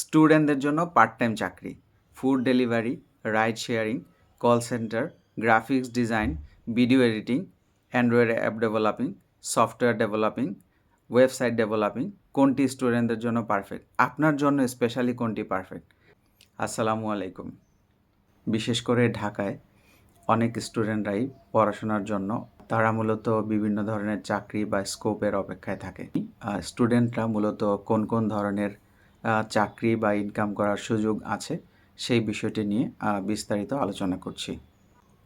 স্টুডেন্টদের জন্য part time চাকরি, food delivery, ride sharing, call centre, graphics design, video editing, android app developing, software developing, website developing, কোনটি স্টুডেন্টদের জন্য perfect? আপনার জন্য স্পেশালি কোনটি পারফেক্ট? আসসালামু আলাইকুম। বিশেষ করে ঢাকায় অনেক স্টুডেন্টরাই পড়াশোনার জন্য, তারা মূলত বিভিন্ন ধরনের চাকরি বা স্কোপের অপেক্ষায় থাকে। স্টুডেন্টরা মূলত কোন কোন ধরনের চাকরি বা ইনকাম করার সুযোগ আছে, সেই বিষয়টি নিয়ে বিস্তারিত আলোচনা করছি।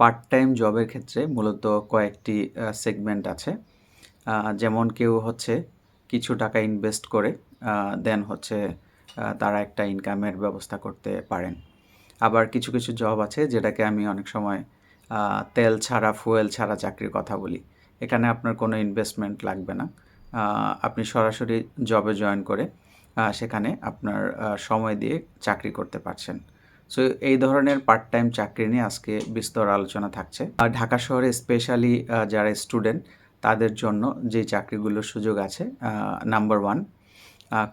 পার্ট টাইম জবের ক্ষেত্রে মূলত কয়েকটি সেগমেন্ট আছে। যেমন কেউ হচ্ছে কিছু টাকা ইনভেস্ট করে দেন হচ্ছে তারা একটা ইনকামের ব্যবস্থা করতে পারেন। আবার কিছু কিছু জব আছে যেটাকে আমি অনেক সময় তেল ছাড়া ফুয়েল ছাড়া চাকরির কথা বলি। এখানে আপনার কোনো ইনভেস্টমেন্ট লাগবে না। আপনি সরাসরি জবে জয়েন করে সেখানে আপনার সময় দিয়ে চাকরি করতে পারছেন। সো এই ধরনের পার্ট টাইম চাকরি নিয়ে আজকে বিস্তর আলোচনা থাকছে। আর ঢাকা শহরে স্পেশালি যারা স্টুডেন্ট তাদের জন্য যে চাকরিগুলোর সুযোগ আছে নাম্বার ওয়ান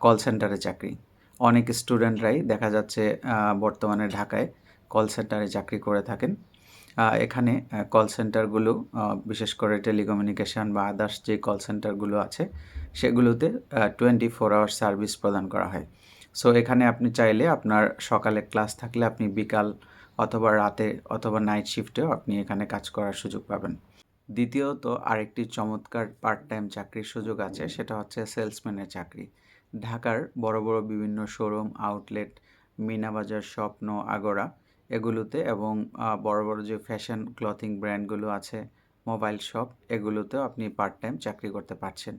কল সেন্টারে চাকরি। অনেক স্টুডেন্টরাই দেখা যাচ্ছে বর্তমানে ঢাকায় কল সেন্টারে চাকরি করে থাকেন। এখানে কল সেন্টারগুলো বিশেষ করে টেলিকমিউনিকেশন বা আদার্স যে কল সেন্টারগুলো আছে সেগুলোতে টোয়েন্টি ফোর আওয়ার সার্ভিস প্রদান করা হয়। সো এখানে আপনি চাইলে আপনার সকালে ক্লাস থাকলে আপনি বিকাল অথবা রাতে অথবা নাইট শিফটেও আপনি এখানে কাজ করার সুযোগ পাবেন। দ্বিতীয়ত, আরেকটি চমৎকার পার্ট টাইম চাকরির সুযোগ আছে, সেটা হচ্ছে সেলসম্যানের চাকরি। ঢাকার বড় বড় বিভিন্ন শোরুম আউটলেট মিনাবাজার স্বপ্ন, আগরা, এগুলোতে এবং বড় বড় যে ফ্যাশন ক্লথিং ব্র্যান্ডগুলো আছে মোবাইল শপ এগুলোতেও আপনি পার্ট টাইম চাকরি করতে পারছেন।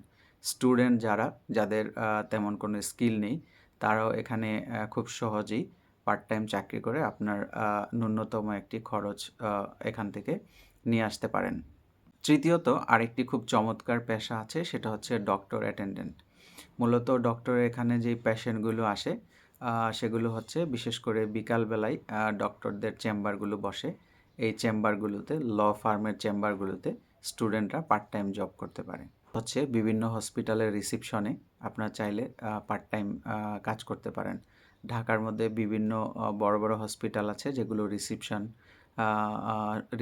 স্টুডেন্ট যারা, যাদের তেমন কোনো স্কিল নেই, তারাও এখানে খুব সহজেই পার্ট টাইম চাকরি করে আপনার ন্যূনতম একটি খরচ এখান থেকে নিয়ে আসতে পারেন। তৃতীয়ত, আরেকটি খুব চমৎকার পেশা আছে, সেটা হচ্ছে ডক্টর অ্যাটেন্ডেন্ট। মূলত ডক্টরের এখানে যে পেশেন্টগুলো আসে সেগুলো হচ্ছে বিশেষ করে বিকালবেলায় ডক্টরদের চেম্বারগুলো বসে, এই চেম্বারগুলোতে, ল ফার্মের চেম্বারগুলোতে স্টুডেন্টরা পার্ট টাইম জব করতে পারে। হচ্ছে বিভিন্ন হসপিটালের রিসিপশনে আপনার চাইলে পার্ট টাইম কাজ করতে পারেন। ঢাকার মধ্যে বিভিন্ন বড় বড় হসপিটাল আছে যেগুলো রিসিপশন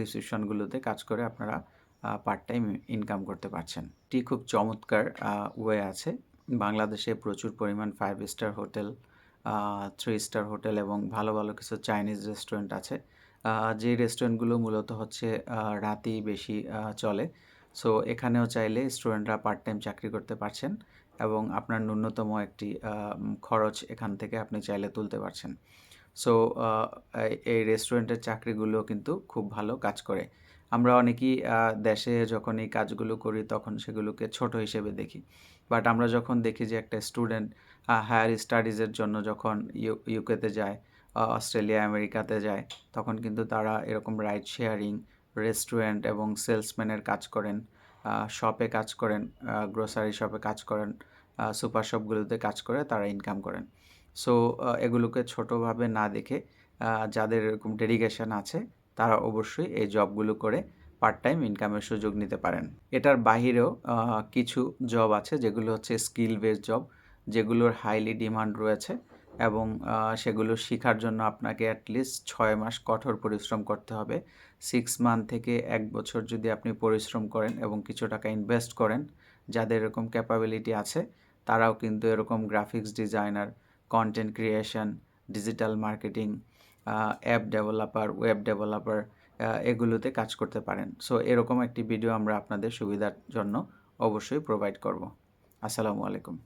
রিসিপশনগুলোতে কাজ করে আপনারা পার্ট টাইম ইনকাম করতে পারছেন। এটি খুব চমৎকার ওয়ে আছে। বাংলাদেশে প্রচুর পরিমাণ five star hotel three star hotel এবং ভালো ভালো কিছু চাইনিজ রেস্টুরেন্ট আছে। যে রেস্টুরেন্টগুলো মূলত হচ্ছে রাতেই বেশি চলে। সো এখানেও চাইলে স্টুডেন্টরা পার্ট টাইম চাকরি করতে পারছেন এবং আপনার ন্যূনতম একটি খরচ এখান থেকে আপনি চাইলে তুলতে পারছেন। সো এই রেস্টুরেন্টের চাকরিগুলো কিন্তু খুব ভালো কাজ করে। আমরা অনেকেই দেশে যখন এই কাজগুলো করি তখন সেগুলোকে ছোট হিসেবে দেখি। বাট আমরা যখন দেখি যে একটা স্টুডেন্ট হায়ার স্টাডিজের জন্য যখন ইউ ইউকেতে যায় অস্ট্রেলিয়া আমেরিকাতে যায়, তখন কিন্তু তারা এরকম রাইড শেয়ারিং রেস্টুরেন্ট এবং সেলসম্যানের কাজ করেন শপে কাজ করেন গ্রোসারি শপে কাজ করেন সুপার শপগুলোতে কাজ করে তারা ইনকাম করেন। সো এগুলোকে ছোটোভাবে না দেখে যাদের এরকম ডেডিকেশন আছে, তারা অবশ্যই এই জবগুলো করে পার্ট টাইম ইনকামের সুযোগ নিতে পারেন। এটার বাহিরেও কিছু জব আছে যেগুলো হচ্ছে স্কিল বেস জব, যেগুলোর হাইলি ডিমান্ড রয়েছে। এবং সেগুলো শেখার জন্য আপনাকে অ্যাটলিস্ট ছয় মাস কঠোর পরিশ্রম করতে হবে। সিক্স মান্থ থেকে এক বছর যদি আপনি পরিশ্রম করেন এবং কিছু টাকা ইনভেস্ট করেন, যাদের এরকম ক্যাপাবিলিটি আছে, তারাও কিন্তু এরকম graphics designer content creation digital marketing app developer web developer এগুলোতে কাজ করতে পারেন। সো এরকম একটি ভিডিও আমরা আপনাদের সুবিধার জন্য অবশ্যই প্রোভাইড করব। আসসালামু আলাইকুম।